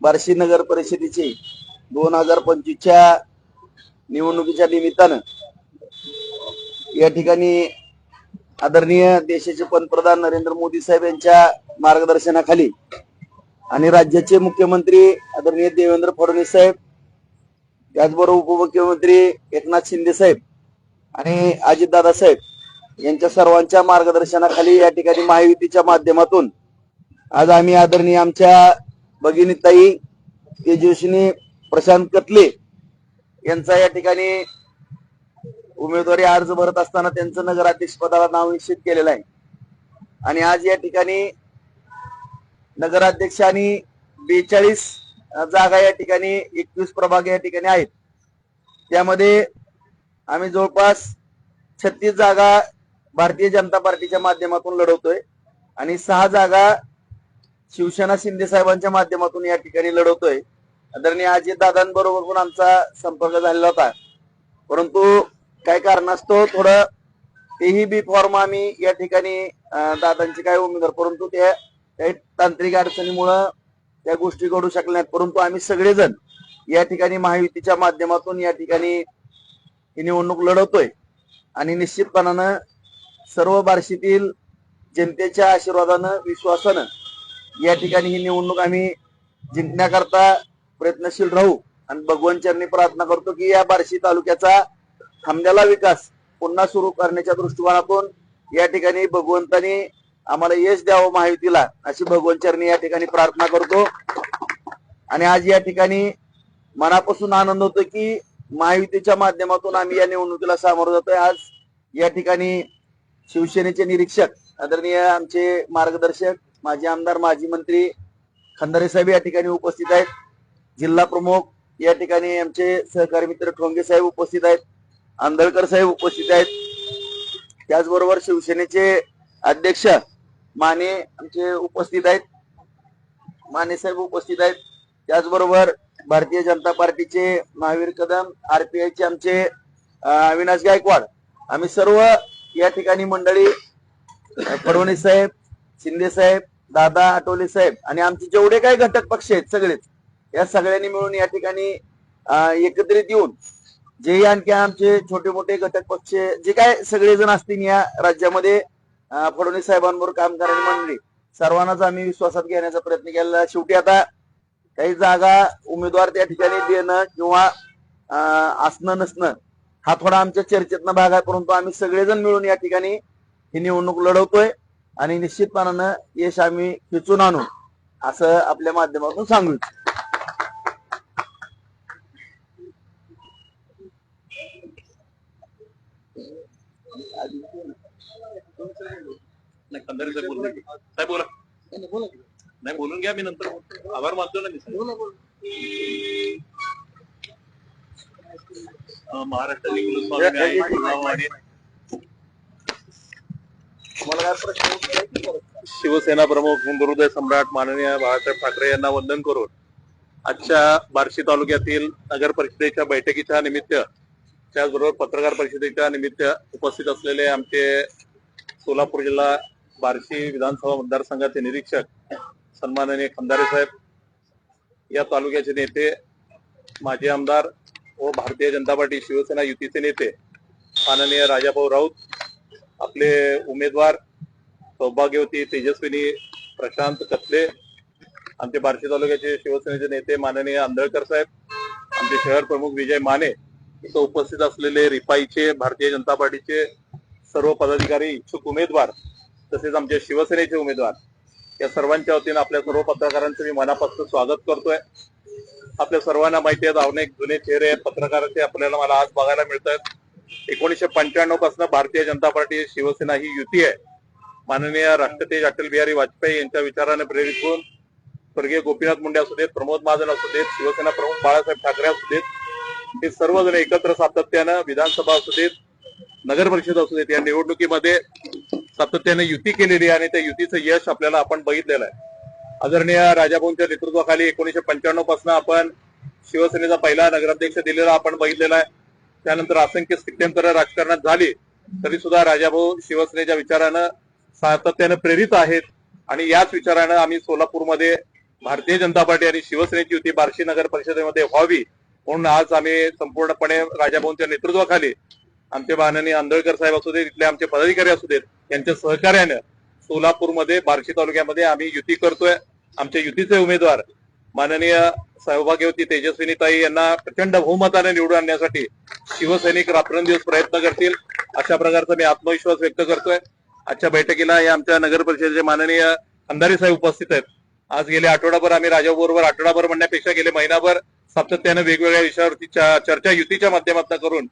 बार्शी नगर परिषदेचे दोन हजार पंचवीसच्या निवडणुकीच्या निमित्तानं या ठिकाणी आदरणीय देशाचे पंतप्रधान नरेंद्र मोदी साहेब यांच्या मार्गदर्शनाखाली आणि राज्याचे मुख्यमंत्री आदरणीय देवेंद्र फडणवीस साहेब त्याचबरोबर उपमुख्यमंत्री एकनाथ शिंदे साहेब आणि अजितदादा साहेब यांच्या सर्वांच्या मार्गदर्शनाखाली या ठिकाणी महायुतीच्या माध्यमातून आज आम्ही आदरणीय आमच्या भगिनीताई तेजस्विनी प्रशांत कतले यांचा या ठिकाणी उमेदवारी अर्ज भरत असताना त्यांचं नगराध्यक्ष पदाला नाव निश्चित केलेलं आहे. आणि आज या ठिकाणी नगराध्यक्ष आणि बेचाळीस जागा या ठिकाणी एकवीस प्रभाग या ठिकाणी आहेत. त्यामध्ये आम्ही जवळपास छत्तीस जागा भारतीय जनता पार्टीच्या माध्यमातून लढवतोय आणि सहा जागा शिवसेना शिंदे साहेबांच्या माध्यमातून या ठिकाणी लढवतोय. आदरणीय अजित दादांबरोबर पण आमचा संपर्क झालेला होता. परंतु काय कारणास्तव थोडं तेही बी फॉर्म आम्ही या ठिकाणी दादांचे काय उमेदवार परंतु त्या काही तांत्रिक अडचणीमुळं त्या गोष्टी घडू शकल्या नाहीत. परंतु आम्ही सगळेजण या ठिकाणी महायुतीच्या माध्यमातून या ठिकाणी ही निवडणूक लढवतोय. आणि निश्चितपणानं सर्व बार्शीतील जनतेच्या आशीर्वादानं विश्वासानं या ठिकाणी ही निवडणूक आम्ही जिंकण्याकरता प्रयत्नशील राहू. आणि भगवान चरणी प्रार्थना करतो की या बार्शी तालुक्याचा थांबलेला विकास पुन्हा सुरू करण्याच्या दृष्टिकोनातून या ठिकाणी भगवंतानी आम्हाला यश द्यावं महायुतीला अशी भगवान चरणी या ठिकाणी प्रार्थना करतो. आणि आज या ठिकाणी मनापासून आनंद होतो की महायुतीच्या माध्यमातून आम्ही या निवडणुकीला सामोरं जातोय. आज या ठिकाणी शिवसेनेचे निरीक्षक आदरणीय आमचे मार्गदर्शक माजी आमदार माजी मंत्री खंदारे साहेब या ठिकाणी उपस्थित आहेत. जिल्हा प्रमुख या ठिकाणी आमचे सहकारी मित्र ठोंगे साहेब उपस्थित आहेत. आंधळकर साहेब उपस्थित आहेत. त्याचबरोबर शिवसेनेचे अध्यक्ष माने आमचे उपस्थित आहेत. माने साहेब उपस्थित आहेत. त्याचबरोबर भारतीय जनता पार्टीचे महावीर कदम आरपीआयचे आमचे अविनाश गायकवाड. आम्ही सर्व या ठिकाणी मंडळी परवणी फडणवीस साहेब शिंदे साहेब दादा आठवले साहेब आणि आमचे जेवढे काही घटक पक्ष आहेत सगळेच या सगळ्यांनी मिळून या ठिकाणी एकत्रित येऊन जे आणखी आमचे छोटे मोठे घटक पक्ष जे काय सगळेजण असतील या राज्यामध्ये फडणवीस साहेबांबरोबर काम करायला मंडळी सर्वांनाच आम्ही विश्वासात घेण्याचा प्रयत्न केला शेवटी आता काही जागा उमेदवार त्या ठिकाणी देणं किंवा अं, असणं नसणं हा थोडा आमच्या चर्चेतनं भाग आहे परंतु आम्ही सगळेजण मिळून या ठिकाणी ही निवडणूक लढवतोय. आणि निश्चितपणानं यश आम्ही खेचून आणू असं आपल्या माध्यमातून सांगू. नाही बोला नाही बोलून घ्या मी नंतर. आभार मानतो ना मी साहेब. अं, महाराष्ट्राची कुलस्वामी मी आहे. नाव आहे. तुम्हाला काय प्रश्न उत्तर आहे की बरं? शिवसेना प्रमुख हिंदुहृदय सम्राट माननीय बाळासाहेब ठाकरे यांना वंदन करून आजच्या बार्शी तालुक्यातील नगर परिषदेच्या बैठकीच्या निमित्त त्याचबरोबर पत्रकार परिषदेच्या निमित्त उपस्थित असलेले आमचे सोलापूर जिल्हा बार्शी विधानसभा मतदारसंघाचे निरीक्षक सन्माननीय खंदारे साहेब या तालुक्याचे नेते माजी आमदार व भारतीय जनता पार्टी शिवसेना युतीचे नेते माननीय राजाभाऊ राऊत आपले उमेदवार सौभाग्यवती तेजस्विनी प्रशांत कतले आमचे बार्शी तालुक्याचे शिवसेनेचे नेते माननीय आंधळकर साहेब आमचे शहर प्रमुख विजय माने इथं उपस्थित असलेले रिपाईचे भारतीय जनता पार्टीचे सर्व पदाधिकारी इच्छुक उमेदवार तसेच आमचे शिवसेनेचे उमेदवार या सर्वांच्या वतीनं आपल्या सर्व पत्रकारांचं मी मनापासून स्वागत करतोय. आपल्या सर्वांना माहिती आहेत अनेक जुने चेहरे आहेत पत्रकारांचे आपल्याला मला आज बघायला मिळत आहेत एकोणीशे पंच्याण्णवपासून भारतीय जनता पार्टी शिवसेना ही युती आहे. माननीय राष्ट्रपती अटल बिहारी वाजपेयी यांच्या विचाराने प्रेरित होऊन स्वर्गीय गोपीनाथ मुंडे असू देत प्रमोद महाजन असू देत शिवसेना प्रमुख बाळासाहेब ठाकरे असू देत हे सर्वजण एकत्र सातत्यानं विधानसभा असू देत नगर परिषद असू देत या निवडणुकीमध्ये सातत्याने युती केलेली आहे आणि त्या युतीचं यश आपल्याला आपण बघितलेलं आहे. आदरणीय राजाभाऊंच्या नेतृत्वाखाली एकोणीशे पंच्याण्णवपासून आपण शिवसेनेचा पहिला नगराध्यक्ष दिलेला आपण बघितलेला आहे. त्यानंतर असंख्य स्थित्यंतर राजकारणात झाली तरी सुद्धा राजाभाऊ शिवसेनेच्या विचारानं सातत्यानं प्रेरित आहेत. आणि याच विचारानं आम्ही सोलापूरमध्ये भारतीय जनता पार्टी आणि शिवसेनेची युती बार्शी नगर परिषदेमध्ये व्हावी म्हणून आज आम्ही संपूर्णपणे राजाभाऊंच्या नेतृत्वाखाली आमचे माननीय आंदळकर साहेब असू देत इथले आमचे पदाधिकारी असू देत यांच्या सहकार्यानं सोलापूरमध्ये बार्शी तालुक्यामध्ये आम्ही युती करतोय. आमच्या युतीचे उमेदवार माननीय सौभाग्यवती तेजस्विनीताई यांना प्रचंड बहुमताने निवडून आणण्यासाठी शिवसैनिक रात्रंदिवस प्रयत्न करतील. अशा प्रकारचा मी आत्मविश्वास व्यक्त करतोय. आजच्या बैठकीला या आमच्या नगर परिषदेचे माननीय अंधारी साहेब उपस्थित आहेत. आज गेले आठवडाभर आम्ही राजाबरोबर आठवडाभर म्हणण्यापेक्षा गेले महिनाभर सातत्यानं वेगवेगळ्या विषयावरती चर्चा युतीच्या माध्यमातून करून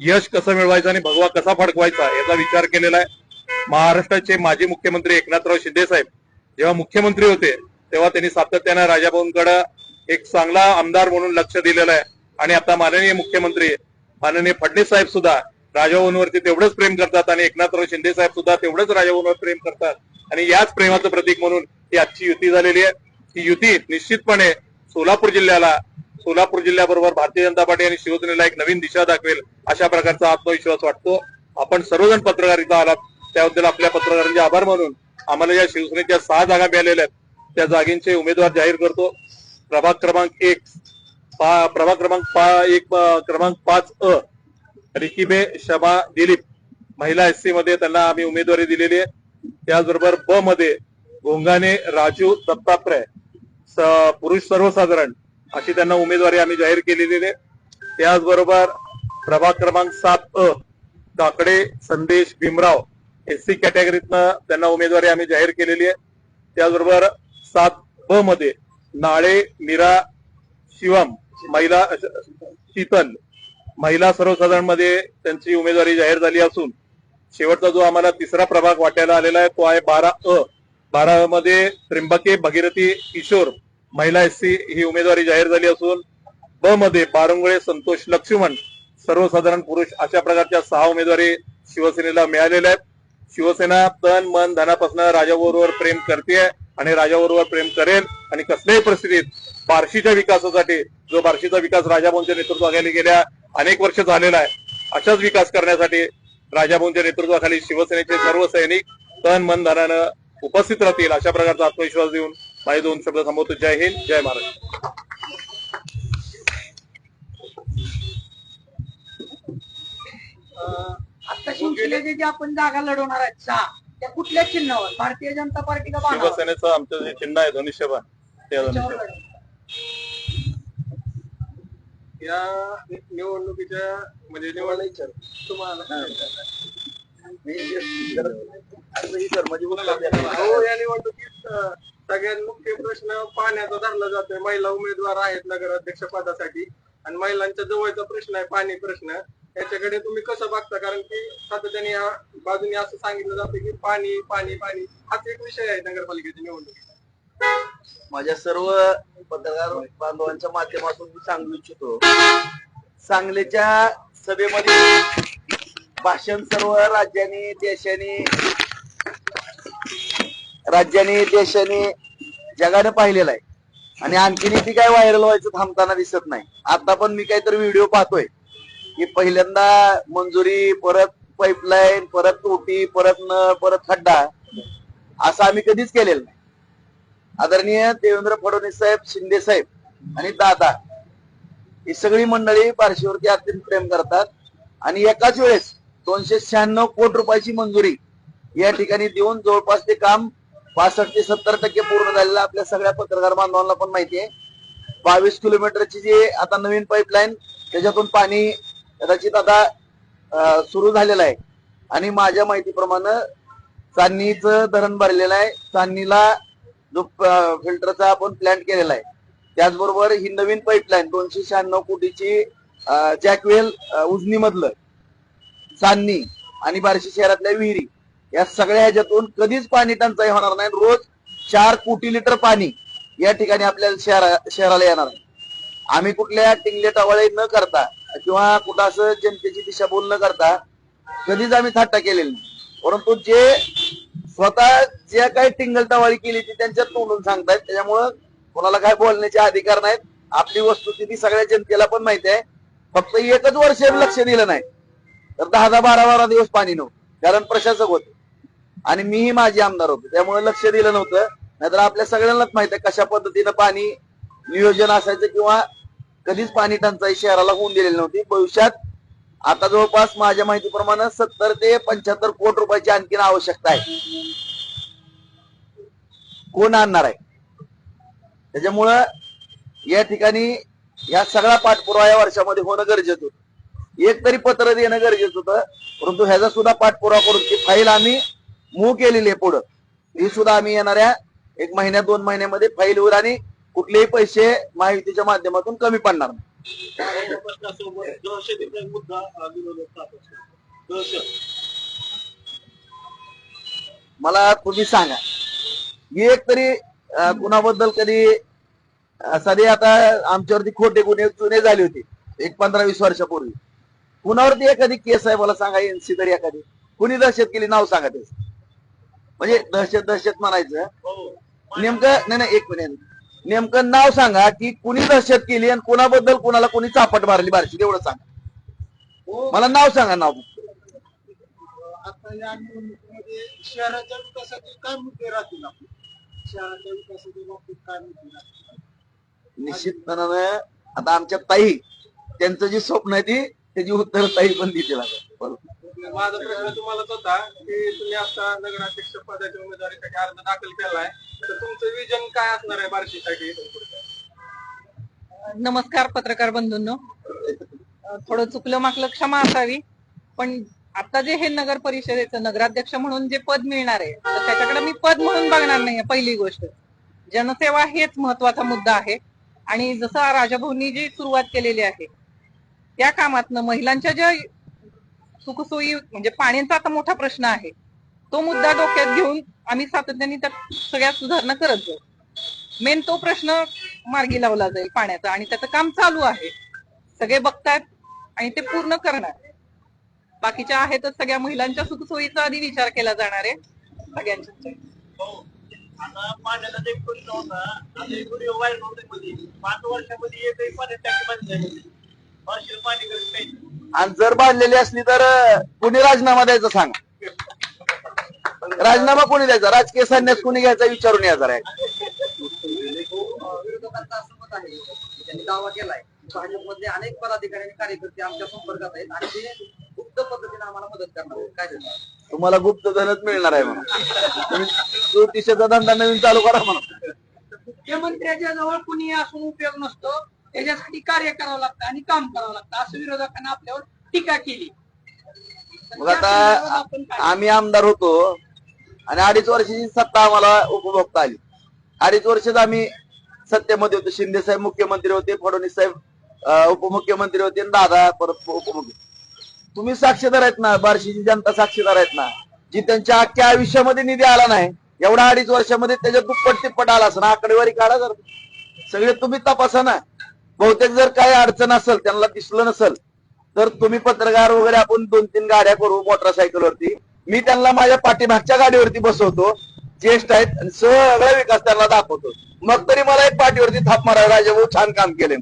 यश कसं मिळवायचं आणि भगवा कसा फडकवायचा याचा विचार केलेला आहे. महाराष्ट्राचे माजी मुख्यमंत्री एकनाथराव शिंदे साहेब जेव्हा मुख्यमंत्री होते तेव्हा त्यांनी सातत्यानं राजाभाऊंकडे एक चांगला आमदार म्हणून लक्ष दिलेलं आहे. आणि आता माननीय मुख्यमंत्री माननीय फडणवीस साहेब सुद्धा राजाभाऊंवरती तेवढंच प्रेम करतात आणि एकनाथराव शिंदे साहेब सुद्धा तेवढंच राजाभाऊंवर प्रेम करतात. आणि याच प्रेमाचं प्रतीक म्हणून ही आजची युती झालेली आहे. ही युती निश्चितपणे सोलापूर जिल्ह्याला सोलापूर जिल्ह्याबरोबर भारतीय जनता पार्टी आणि शिवसेनेला एक नवीन दिशा दाखवेल अशा प्रकारचा आत्मविश्वास वाटतो. आपण सर्वजण पत्रकारिता आलात. त्याबद्दल आपल्या पत्रकारांचे आभार मानून आम्हाला या शिवसेनेच्या सहा जागा मिळालेल्या आहेत. त्या जागेंचे उमेदवार जाहीर करतो. प्रभाग क्रमांक एक पा प्रभाग क्रमांक पा एक क्रमांक पाच अ रिकिबे शमा दिलीप. महिला एस सी मध्ये त्यांना आम्ही उमेदवारी दिलेली आहे. त्याचबरोबर ब मध्ये गोंगाने राजू दत्तात्रय स- पुरुष सर्वसाधारण अशी त्यांना उमेदवारी आम्ही जाहीर केलेली आहे. त्याचबरोबर प्रभाग क्रमांक सात अ काकडे संदेश भीमराव एस सी कॅटेगरीतनं त्यांना उमेदवारी आम्ही जाहीर केलेली आहे. त्याचबरोबर सात ब मध्ये नाळे मीरा शिवम महिला शीतल महिला सर्वसाधारणमध्ये त्यांची उमेदवारी जाहीर झाली असून शेवटचा जो आम्हाला तिसरा प्रभाग वाटायला आलेला आहे तो आहे बारा अ. बारा मध्ये त्र्यंबके भगीरथी किशोर महिला एस सी ही उमेदवारी जाहीर झाली असून ब मध्ये बारंगुळे संतोष लक्ष्मण सर्वसाधारण पुरुष अशा प्रकारच्या सहा उमेदवारी शिवसेनेला मिळालेल्या आहेत. शिवसेना तन मन धनापासून राजाबरोबर प्रेम करते आणि राजाबरोबर प्रेम करेल आणि कसल्याही परिस्थितीत बार्शीच्या विकासासाठी जो बार्शीचा विकास राजाभाऊंच्या नेतृत्वाखाली गेल्या अनेक वर्ष झालेला आहे अशाच विकास करण्यासाठी राजाभाऊंच्या नेतृत्वाखाली शिवसेनेचे सर्व सैनिक तन मन धनानं उपस्थित राहतील अशा प्रकारचा आत्मविश्वास देऊन माझे दोन शब्द थांबवतो. जय हिंद जय महाराष्ट्र. आता शिवसेनेचे जे आपण जागा लढवणार आहेत सहा त्या कुठल्या चिन्हावर? भारतीय जनता पार्टी का बाणावर? शिवसेनेचं आमचं जे चिन्ह आहे धनुष्यबाण त्या त्याच्यावर धनुष्यबाण लढवणार. या निवडणुकीच्या म्हणजे निवडणूक तुम्हाला हो या निवडणुकीत अं, सगळ्यात मुख्य प्रश्न पाण्याचा धरला जातोय. महिला उमेदवार आहेत नगराध्यक्ष पदासाठी. आणि महिलांच्या जवळचा प्रश्न आहे पाणी प्रश्न. याच्याकडे तुम्ही कसं बघता? कारण की सातत्याने या बाजूने असं सांगितलं जातं की पाणी पाणी पाणी हाच एक विषय आहे नगरपालिकेच्या निवडणुकीत माझ्या सर्व पत्रकार बांधवांच्या माध्यमातून मी सांगू इच्छितो सांगलीच्या सभेमध्ये भाषण सर्व राज्याने देशाने राज्याने देशाने जगाने पाहिलेलं आहे. आणि आणखीन ती काय व्हायरल व्हायचं थांबताना दिसत नाही. आता पण मी काहीतरी व्हिडिओ पाहतोय. की पहिल्यांदा मंजुरी परत पाईपलाईन परत तोटी परत नळ परत खड्डा असं आम्ही कधीच केलेलं नाही. आदरणीय देवेंद्र फडणवीस साहेब शिंदे साहेब आणि दादा ही सगळी मंडळी बार्शीवरती अत्यंत प्रेम करतात आणि एकाच वेळेस दोनशे शहाण्णव कोटी रुपयाची मंजुरी या ठिकाणी देऊन जवळपास ते काम पासष्ट ते सत्तर टक्के पूर्ण झालेलं आपल्या सगळ्या पत्रकार बांधवांना पण माहिती आहे. बावीस किलोमीटरची जी आता नवीन पाईपलाईन त्याच्यातून पाणी कदाचित आता सुरू झालेला आहे. आणि माझ्या माहितीप्रमाणे चांदणीचं धरण भरलेलं आहे. चांदणीला जो फिल्टरचा आपण प्लॅन केलेला आहे. त्याचबरोबर ही नवीन पाईपलाईन दोनशे शहाण्णव कोटीची जॅकवेल उजनी मधलं चांदणी आणि बार्शी शहरातल्या विहिरी या सगळ्या ह्याच्यातून कधीच पाणी टंचाई होणार नाही. रोज चार कोटी लिटर पाणी या ठिकाणी आपल्याला शहरा शहराला येणार आहे. आम्ही कुठल्या टिंगले टवाळे न करता किंवा कुठं असं जनतेची दिशाभूल न करता कधीच आम्ही थट्टा केलेली नाही. परंतु जे स्वतः ज्या काही टिंगलटावाळी केली ती त्यांच्यात तोंडून सांगतायत. त्याच्यामुळं कोणाला काय बोलण्याचे अधिकार नाहीत. आपली वस्तुस्थिती सगळ्या जनतेला पण माहिती आहे. फक्त एकच वर्ष लक्ष दिलं नाही. तर दहा दहा बारा बारा दिवस पाणी नव्हतं. कारण प्रशासक होते. आणि मीही माझे आमदार होतो. त्यामुळे लक्ष दिलं नव्हतं. नाहीतर आपल्या सगळ्यांनाच माहीत आहे कशा पद्धतीनं पाणी नियोजन असायचं किंवा कधीच पाणी टंचाई शहराला होऊन दिलेली नव्हती. भविष्यात आता जवळपास माझ्या माहितीप्रमाणे सत्तर ते पंच्याहत्तर कोटी रुपयाची आणखीन आवश्यकता आहे. कोण आणणार आहे? त्याच्यामुळं या ठिकाणी या सगळा पाठपुरावा या वर्षामध्ये होणं गरजेचं होतं. एक तरी पत्र देणं गरजेचं होतं परंतु ह्याचा सुद्धा पाठपुरावा करून ती फाईल आम्ही मूव केलेली आहे पुढं. ही सुद्धा आम्ही येणाऱ्या एक महिन्या दोन महिन्यामध्ये फाईल होईल आणि कुठलेही पैसे महायुतीच्या माध्यमातून कमी पडणार नाही. मुद्दा मला तुम्ही सांगा ही एक तरी कुणाबद्दल कधी अं, सध्या आता आमच्यावरती खोटे गुन्हे जुने झाले होते एक पंधरा वीस वर्षापूर्वी. कुणावरती एखादी केस आहे मला सांगा एनसी तरी एखादी. कुणी दहशत केली नाव सांगा त्याचं. म्हणजे दहशत दहशत म्हणायचं. नेमकं नाही नाही एक मिनिट. नेमकं नाव सांगा की कुणी दहशत केली आणि कुणाबद्दल कुणाला कुणी चापट मारली? बारशी तेवढं सांगा. मला नाव सांगा नाव. आता या निवडणुकीमध्ये शहराच्या विकासाचे काय मुद्दे राहतील शहराच्या विकासाच्या बाबतीत काय मुद्दे राहतील? निश्चितपणाने आता आमच्या ताई त्यांचं जे स्वप्न आहे ती त्याची उत्तर ताई पण आता. बरोबर. माझा प्रश्न तुम्हालाच होता की तुम्ही आता नगराध्यक्ष पदाच्या उमेदवारीसाठी अर्ज दाखल केलाय तर तुमचं विजन काय असणार आहे बार्शीसाठी? नमस्कार पत्रकार बंधूंनो थोडं चुकलं माकलं क्षमा असावी पण आता जे हे नगर परिषदेचं नगराध्यक्ष म्हणून जे पद मिळणार आहे तर त्याच्याकडे मी पद म्हणून बघणार नाहीये पहिली गोष्ट जनसेवा हेच महत्त्वाचा मुद्दा आहे आणि जसं राजाभाऊंनी जी सुरुवात केलेली आहे त्या कामातनं महिलांच्या ज्या सुखसोयी म्हणजे पाण्याचा आता मोठा प्रश्न आहे तो मुद्दा डोक्यात घेऊन आम्ही सातत्याने त्यात सगळ्या सुधारणा करत जाऊ. मेन तो प्रश्न मार्गी लावला जाईल पाण्याचा आणि त्याचं काम चालू आहे. सगळे बघतायत आणि ते पूर्ण करणार. बाकीच्या आहेतच सगळ्या महिलांच्या सुखसोयीचा आधी विचार केला जाणार आहे सगळ्यांच्या हो. आता पाण्याचा व्हायरल होते पाच वर्षामध्ये एकही टाकी झाली आणि जर बांधलेली असली तर कुणी राजीनामा द्यायचा सांगा? राजीनामा कोणी द्यायचा? राजकीय संन्यास कोणी घ्यायचा विचारून या जरा विरोधकांचं असं मत आहे त्यांनी दावा केलाय. भाजपमधले अनेक पदाधिकारी आणि कार्यकर्ते आमच्या संपर्कात आहेत आणि ते गुप्त पद्धतीने आम्हाला मदत करणार आहेत. काय तुम्हाला गुप्त धनच मिळणार आहे म्हणून. ज्योतिषाचा धंदा नवीन चालू करा म्हणून. मुख्यमंत्र्याच्या जवळ कुणी असून उपयोग नसतो. त्याच्यासाठी कार्य करावं लागतं आणि काम करावं लागतं. असं विरोधकांना आपल्यावर टीका केली. मग आता आम्ही आमदार होतो आणि अडीच वर्षाची सत्ता आम्हाला उपभोगता आली. अडीच वर्षच आम्ही सत्तेमध्ये होतो. शिंदे साहेब मुख्यमंत्री होते फडणवीस साहेब उपमुख्यमंत्री होते दादा परत उपमुख्य तुम्ही साक्षीदार आहेत ना? बार्शीची जनता साक्षीदार आहेत ना? जी त्यांच्या अख्ख्या आयुष्यामध्ये निधी आला नाही. एवढा अडीच वर्षामध्ये त्याच्या दुप्पट तिप्पट आला असं आकडेवारी काढा जर. सगळे तुम्ही तपासा ना. बहुतेक जर काही अडचण असेल त्यांना दिसलं नसेल तर तुम्ही पत्रकार वगैरे आपण दोन तीन गाड्या करू मोटरसायकलवरती मी त्यांना माझ्या पाठीमागच्या गाडीवरती बसवतो ज्येष्ठ आहेत आणि सगळा विकास त्यांना दाखवतो. मग तरी मला एक पाठीवरती थाप मारा राजाभाऊ छान काम केले.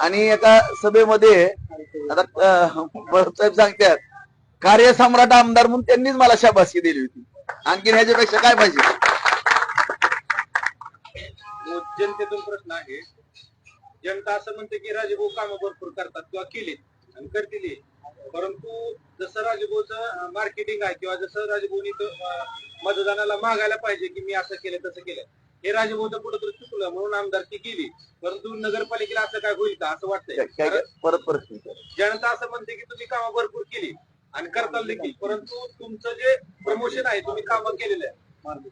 आणि एका सभेमध्ये आता साहेब सांगतात कार्यसम्राट आमदार म्हणून त्यांनीच मला शाबासकी दिली होती. आणखीन ह्याच्यापेक्षा काय पाहिजे? जनतेतून प्रश्न आहे. जनता असं म्हणते की राजभाऊ कामं भरपूर करतात किंवा केलीत आणि करतील. परंतु जसं राजभाऊचं मार्केटिंग आहे किंवा जसं राजभाऊनी मतदानाला मागायला पाहिजे की मी असं केलं तसं केलं हे राजभाऊचं कुठंतरी चुकलं म्हणून आमदारकी केली परंतु नगरपालिकेला असं काय होईल का असं वाटतंय? परत प्रश्न विचारा. जनता असं म्हणते की तुम्ही कामं भरपूर केली. आणि करताल देखील. परंतु तुमचं जे प्रमोशन आहे तुम्ही कामं केलेलं आहे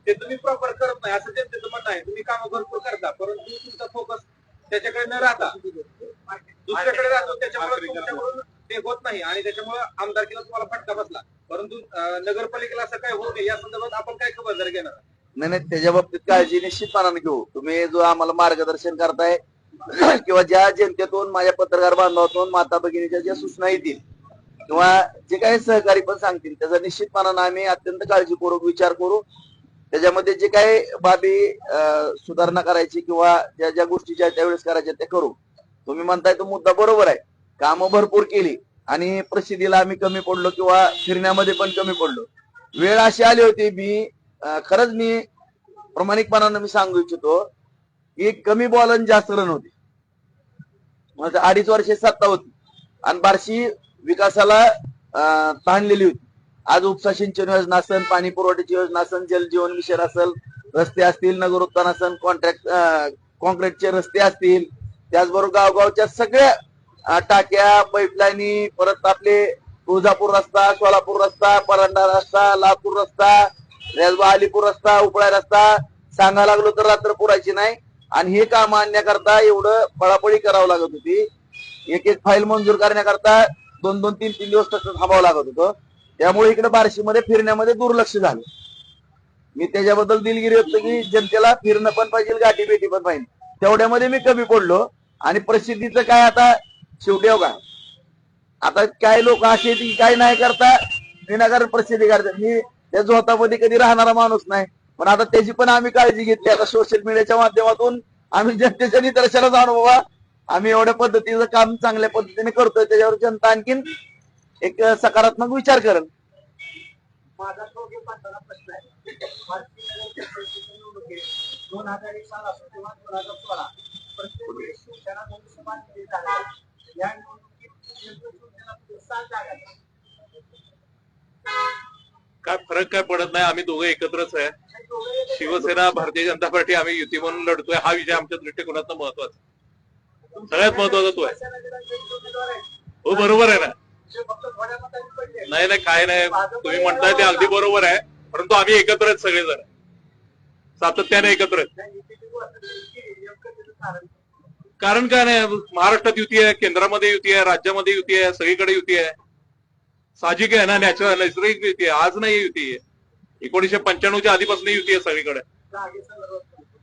ते तुम्ही प्रॉपर करत नाही असं जनतेचं म्हणणं आहे. तुम्ही कामं भरपूर करता परंतु तुमचा फोकस त्याच्याकडे न राहता दुसऱ्याकडे राहतो त्याच्यामुळे तुमच्याकडून ते होत नाही. आणि त्याच्यामुळे आमदारकीला तुम्हाला फटका बसला. परंतु नगरपालिकेला असं काय होऊ नये या संदर्भात आपण काय खबरदारी घेणार? नाही नाही त्याच्या बाबतीत काळजी निश्चितपणाने घेऊ. तुम्ही जो आम्हाला मार्गदर्शन करताय किंवा ज्या जनतेतून माझ्या पत्रकार बांधवातून माता भगिनीच्या ज्या सूचना येतील किंवा जे काही सहकारी पण सांगतील त्याचा निश्चितपणानं आम्ही अत्यंत काळजीपूर्वक विचार करू. त्याच्यामध्ये जे काही बाबी सुधारणा करायची किंवा ज्या ज्या गोष्टी ज्या त्यावेळेस करायच्या त्या करू. तुम्ही म्हणताय तो मुद्दा बरोबर आहे. कामं भरपूर केली आणि प्रसिद्धीला आम्ही कमी पडलो किंवा फिरण्यामध्ये पण कमी पडलो. वेळ अशी आली होती मी खरंच मी प्रामाणिकपणानं मी सांगू इच्छितो की कमी बॉल आणि जास्त रन होते. म्हणजे अडीच वर्षे सत्ता होती. आणि बार्शी विकासाला ताणलेली होती. आज उपसा सिंचन योजना असेल पाणी पुरवठ्याची योजना असेल जलजीवन मिशन असेल रस्ते असतील नगर उत्थान असेल कॉन्ट्रॅक्ट कॉन्क्रीटचे रस्ते असतील. त्याचबरोबर गावगावच्या सगळ्या टाक्या पाईपलाईनी परत आपले तुळजापूर रस्ता सोलापूर रस्ता परांडा रस्ता लातूर रस्ता रेजबा अलीपूर रस्ता उपळा रस्ता. सांगा लागलो तर रात्र पुरायची नाही. आणि हे काम आणण्याकरता एवढं पळापळी करावं लागत होती. एक एक फाईल मंजूर करण्याकरता दोन दोन तीन तीन दिवस तसं थांबावं लागत होतं. त्यामुळे इकडे बार्शीमध्ये फिरण्यामध्ये दुर्लक्ष झालं. मी त्याच्याबद्दल दिलगिरी होतं की जनतेला फिरणं पण पाहिजे गाठी बेटी पण पाहिजे. तेवढ्यामध्ये मी कमी पडलो. आणि प्रसिद्धीचं काय आता शेवटी हो का? आता काय लोक असे आहेत की काय नाही करता विनाकारण प्रसिद्धी करतात. मी त्या झोतामध्ये कधी राहणारा माणूस नाही. पण आता त्याची पण आम्ही काळजी घेतली. आता सोशल मीडियाच्या माध्यमातून आम्ही जनतेच्या निदर्शनाचा अनुभव आम्ही एवढ्या पद्धतीचं काम चांगल्या पद्धतीने करतोय त्याच्यावर जनता आणखीन एक सकारात्मक विचार करेल. माझा थोडे पाठाला प्रश्न आहे भारतीय नगर परिषदेच्या निवडणुकीत दोन हजार एक साल असो किंवा दोन हजार सोळा प्रत्येक वेळेस शिवसेना धनुष्यबाण केली झाली या निवडणुकीत नेमकं शिवसेना सात जागा आहेत. काय फरक काय पडत नाही आम्ही दोघं एकत्रच आहे. शिवसेना भारतीय जनता पार्टी आम्ही युती म्हणून लढतोय. हा विजय आमच्या दृष्टिकोनातून महत्त्वाचा सगळ्यात महत्त्वाचा तो आहे. हो बरोबर आहे ना? नाही नाही काय नाही. तुम्ही म्हणताय ते अगदी बरोबर आहे. परंतु आम्ही एकत्र आहेत सगळेजण. सातत्याने एकत्र आहेत. कारण काय नाही महाराष्ट्रात युती आहे केंद्रामध्ये युती आहे राज्यामध्ये युती आहे सगळीकडे युती आहे. साहजिक आहे ना नॅचरल नैसर्गिक युती आहे. आज नाही युती आहे. एकोणीशे पंच्याण्णवच्या आधीपासून युती आहे सगळीकडे.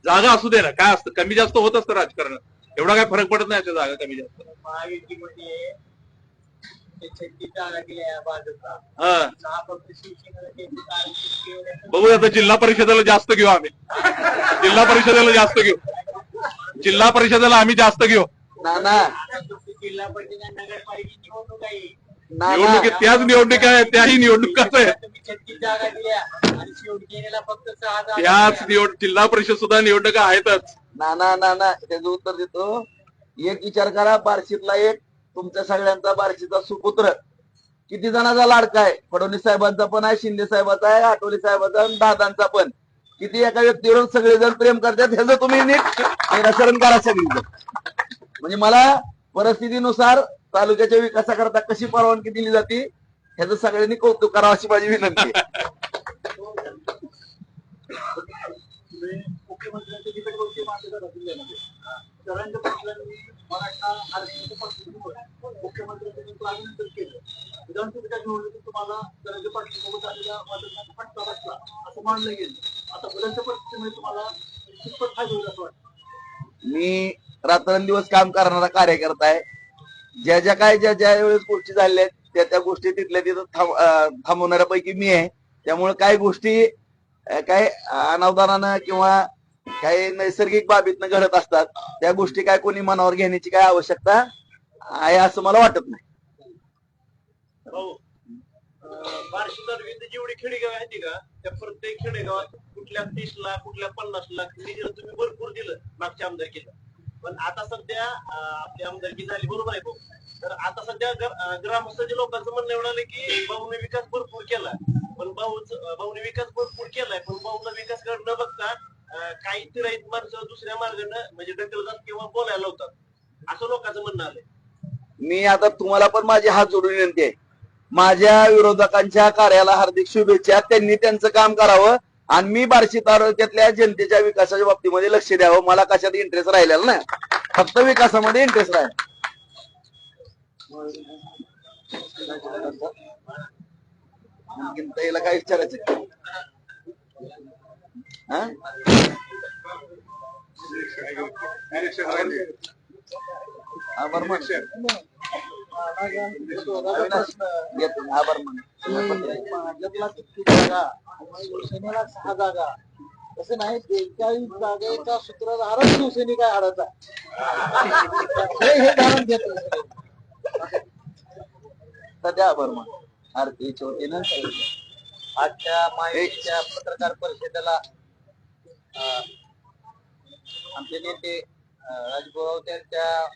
जागा असू दे ना काय असतं? कमी जास्त होत असतं राजकारणात एवढा काय फरक पडत नाही याच्या जागा कमी जास्त. महायुतीमध्ये हा बघू आता जिल्हा परिषदेला जास्त घेऊ आम्ही. जिल्हा परिषदेला जास्त घेऊ. जिल्हा परिषदेला आम्ही जास्त घेऊ. जिल्हा परिषद नगरपालिकेची निवडणूक आहे. त्याच निवडणुका आहेत त्याही निवडणुकाच आहे. तुम्ही छत्तीस जागा दिल्या आणि शिवसेनेला फक्त सहा जागा त्याच. निवड जिल्हा परिषद सुद्धा निवडणुका आहेतच. नाना नाना त्याचं उत्तर देतो. एक विचार करा बार्शीतला एक तुमच्या सगळ्यांचा बार्शीचा सुपुत्र. किती जणांचा लाडका आहे? फडणवीस साहेबांचा पण आहे शिंदे साहेबांचा आहे आठवले साहेबांचा आणि दादांचा पण. किती एका व्यक्तीवरून सगळेजण प्रेम करतात ह्याचं तुम्ही नीट निराकरण करा सगळी म्हणजे मला परिस्थितीनुसार तालुक्याच्या विकासाकरता कशी परवानगी दिली जाते ह्याचं सगळ्यांनी कौतुक करावं अशी माझी विनंती आहे तुम्ही मुख्यमंत्र्यांच्या तिकीट गोष्टी मागे जिल्ह्यामध्ये जरांगे पाटलांनी मराठा आरक्षणाच्या पार्श्वभूमीवर मुख्यमंत्र्यांचं नेमकं अभिनंदन केलं. विधानसभेच्या निवडणुकीत तुम्हाला जरांगे पाटलांसोबत आलेल्या वादळाचा फटका बसला असं मानलं गेलं. आता बदलच्या परिस्थितीमुळे तुम्हाला कितपत फायदा होईल असं वाटतं? मी रात्रंदिवस काम करणारा कार्यकर्ता आहे. ज्या ज्या काय ज्या ज्या वेळेस गोष्टी झाल्या आहेत त्या त्या गोष्टी तिथल्या तिथं थांब अं, थांबवणाऱ्यापैकी मी आहे. त्यामुळे काही गोष्टी काही अनावधानानं किंवा काही नैसर्गिक बाबीतनं घडत असतात त्या गोष्टी काय कोणी मनावर घेण्याची काय आवश्यकता आहे असं मला वाटत नाही. भाऊ बार्शी जेवढी खेडेगाव आहेत का त्या प्रत्येक खेडेगावात कुठल्या तीस लाख कुठल्या पन्नास लाख निधी तुम्ही भरपूर दिलं मागच्या आमदारकीला. पण आता सध्या आपली आमदारकी झाली बरोबर आहे भाऊ. तर आता सध्या ग्रामस्थांच्या लोकांचं म्हणणं एवढं आलं की भाऊने विकास भरपूर केला. पण भाऊच भाऊने विकास भरपूर केलाय पण भाऊला विकास न बघता काही तिराईत माणसं दुसऱ्या मार्गानं म्हणजे ढकलतात किंवा बोलायला होतात असं लोकांचं म्हणणं आलंय. मी आता तुम्हाला पण माझी हात जोडून विनंती आहे. माझ्या विरोधकांच्या कार्याला हार्दिक शुभेच्छा. त्यांनी त्यांचं काम करावं आणि मी बार्शी तालुक्यातल्या जनतेच्या विकासाच्या बाबतीमध्ये लक्ष द्यावं. मला कशात इंटरेस्ट राहिलेला ना फक्त विकासामध्ये इंटरेस्ट राहिला. काय विचारायचं आभार मान आभार जागा शिवसेनेला सहा जागा तसं नाही बेचाळीस जागेचा सूत्रधारच शिवसैनिक आहे हाडाचा हे कारण घेत घेतलं सध्या बर्मा आरतीच्या वतीनं आजच्या माहितीच्या पत्रकार परिषदेला आमचे नेते राजभाऊ त्यांच्या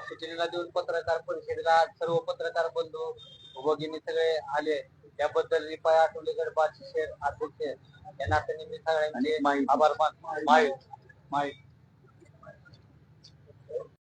सूचनेला देऊन पत्रकार परिषदेला सर्व पत्रकार बंधू भगिनी सगळे आले. त्याबद्दल रिपाय आठवलेकर बादशेर अध्यक्ष या नात्याने मी सगळ्यांचे आभार मानतो माहीत. माहीत.